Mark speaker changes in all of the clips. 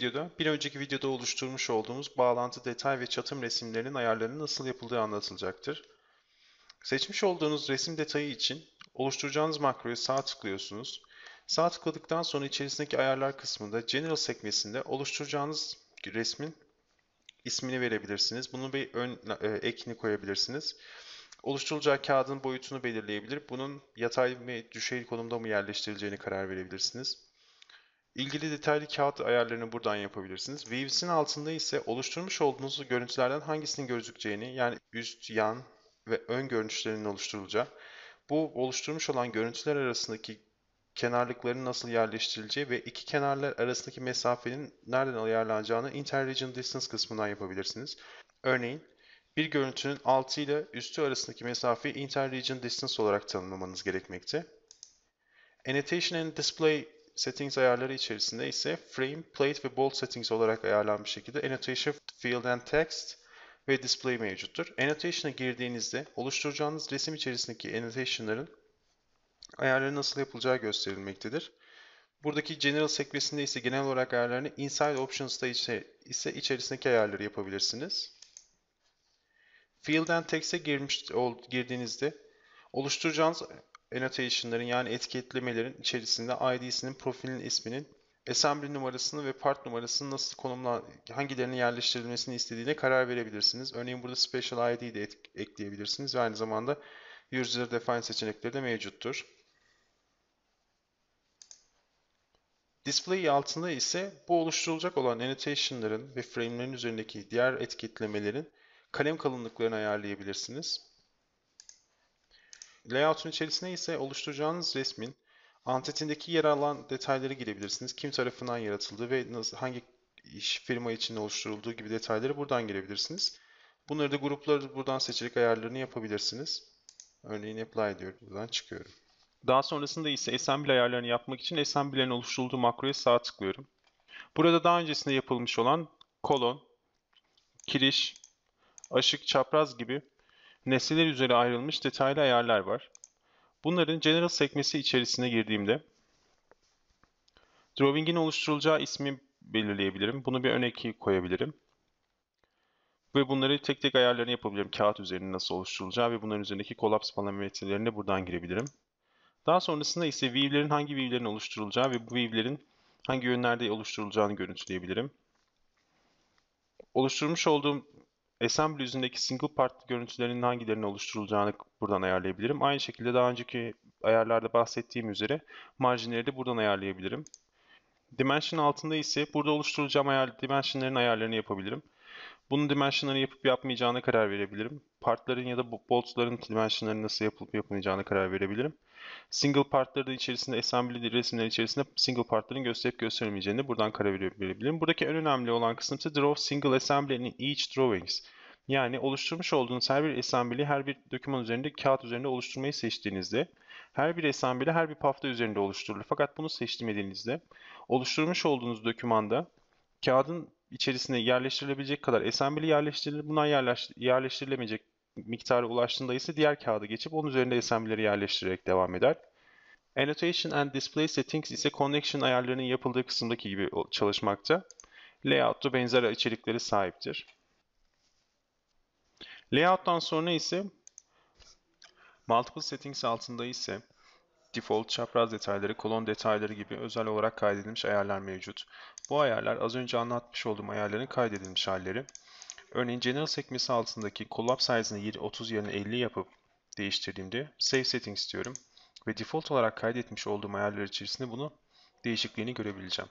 Speaker 1: videoda bir önceki videoda oluşturmuş olduğumuz bağlantı, detay ve çatım resimlerinin ayarlarının nasıl yapıldığı anlatılacaktır. Seçmiş olduğunuz resim detayı için oluşturacağınız makroya sağ tıklıyorsunuz. Sağ tıkladıktan sonra içerisindeki ayarlar kısmında General sekmesinde oluşturacağınız resmin ismini verebilirsiniz. Bunun bir ön e, ekini koyabilirsiniz. Oluşturulacağı kağıdın boyutunu belirleyebilir. Bunun yatay ve düşey konumda mı yerleştirileceğini karar verebilirsiniz. İlgili detaylı kağıt ayarlarını buradan yapabilirsiniz. Views'in altında ise oluşturmuş olduğunuz görüntülerden hangisinin gözükeceğini yani üst, yan ve ön görünüşlerinin oluşturulacağı, bu oluşturmuş olan görüntüler arasındaki kenarlıkların nasıl yerleştirileceği ve iki kenarlar arasındaki mesafenin nereden ayarlanacağını Interregion Distance kısmından yapabilirsiniz. Örneğin bir görüntünün altı ile üstü arasındaki mesafeyi Interregion Distance olarak tanımlamanız gerekmekte. Annotation and Display Settings ayarları içerisinde ise Frame, Plate ve Bold Settings olarak ayarlanmış şekilde Annotation, Field and Text ve Display mevcuttur. Annotation'a girdiğinizde oluşturacağınız resim içerisindeki annotation'ların ayarları nasıl yapılacağı gösterilmektedir. Buradaki General sekmesinde ise genel olarak ayarlarını Inside Options'ta ise, içerisindeki ayarları yapabilirsiniz. Field and Text'e girdiğinizde oluşturacağınız annotation'ların yani etiketlemelerin içerisinde ID'sinin, profilin isminin, assembly numarasını ve part numarasını nasıl konumla hangilerinin yerleştirilmesini istediğine karar verebilirsiniz. Örneğin burada special ID de ekleyebilirsiniz ve aynı zamanda user define seçenekleri de mevcuttur. Display altında ise bu oluşturulacak olan annotation'ların ve frame'lerin üzerindeki diğer etiketlemelerin kalem kalınlıklarını ayarlayabilirsiniz. Layout'un içerisine ise oluşturacağınız resmin antetindeki yer alan detayları girebilirsiniz. Kim tarafından yaratıldığı ve nasıl, hangi iş firma için oluşturulduğu gibi detayları buradan girebilirsiniz. Bunları da grupları buradan seçerek ayarlarını yapabilirsiniz. Örneğin apply diyorum. Buradan çıkıyorum. Daha sonrasında ise assembly ayarlarını yapmak için assembly'lerin oluşturulduğu makroya sağ tıklıyorum. Burada daha öncesinde yapılmış olan kolon, kiriş, aşık, çapraz gibi nesneler üzeri ayrılmış detaylı ayarlar var. Bunların General sekmesi içerisine girdiğimde Drawing'in oluşturulacağı ismi belirleyebilirim. Bunu bir ön eki koyabilirim. Ve bunları tek tek ayarlarını yapabilirim. Kağıt üzerinde nasıl oluşturulacağı ve bunların üzerindeki kolaps parametrelerine buradan girebilirim. Daha sonrasında ise view'lerin hangi view'lerin oluşturulacağı ve bu view'lerin hangi yönlerde oluşturulacağını görüntüleyebilirim. Oluşturmuş olduğum assembly yüzündeki single part görüntülerinin hangilerinin oluşturulacağını buradan ayarlayabilirim. Aynı şekilde daha önceki ayarlarda bahsettiğim üzere marjinleri de buradan ayarlayabilirim. Dimension altında ise burada oluşturacağım ayar, dimensionların ayarlarını yapabilirim. Bunun dimensionları yapıp yapmayacağına karar verebilirim. Partların ya da boltların dimensionları nasıl yapılıp yapmayacağına karar verebilirim. Single partları da içerisinde assembly resimler içerisinde single partların gösterip gösteremeyeceğini buradan karar verebilirim. Buradaki en önemli olan kısım ise draw single assembly in each drawings. Yani oluşturmuş olduğunuz her bir assembly her bir doküman üzerinde kağıt üzerinde oluşturmayı seçtiğinizde her bir assembly her bir pafta üzerinde oluşturulur. Fakat bunu seçmediğinizde oluşturmuş olduğunuz dokümanda kağıdın içerisine yerleştirilebilecek kadar assembly yerleştirilir. Bundan yerleştirilemeyecek miktarı ulaştığında ise diğer kağıda geçip onun üzerinde assembly'leri yerleştirerek devam eder. Annotation and Display Settings ise connection ayarlarının yapıldığı kısımdaki gibi çalışmakta. Layout da benzer içerikleri sahiptir. Layout'tan sonra ise Multiple Settings altında ise Default, çapraz detayları, kolon detayları gibi özel olarak kaydedilmiş ayarlar mevcut. Bu ayarlar az önce anlatmış olduğum ayarların kaydedilmiş halleri. Örneğin General sekmesi altındaki Collapse Size'ını 30 yerine 50 yapıp değiştirdiğimde Save Settings diyorum. Ve default olarak kaydetmiş olduğum ayarlar içerisinde bunu değişikliğini görebileceğim.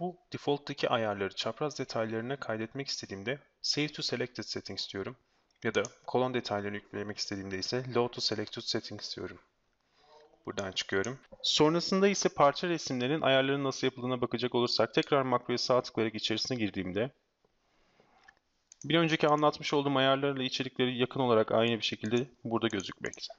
Speaker 1: Bu default'taki ayarları çapraz detaylarına kaydetmek istediğimde Save to Selected Settings diyorum. Ya da kolon detaylarını yüklemek istediğimde ise Load to Selected Settings diyorum. Buradan çıkıyorum. Sonrasında ise parça resimlerin ayarlarının nasıl yapıldığına bakacak olursak tekrar makroya sağ tıklayarak içerisine girdiğimde bir önceki anlatmış olduğum ayarlarla içerikleri yakın olarak aynı bir şekilde burada gözükmekte.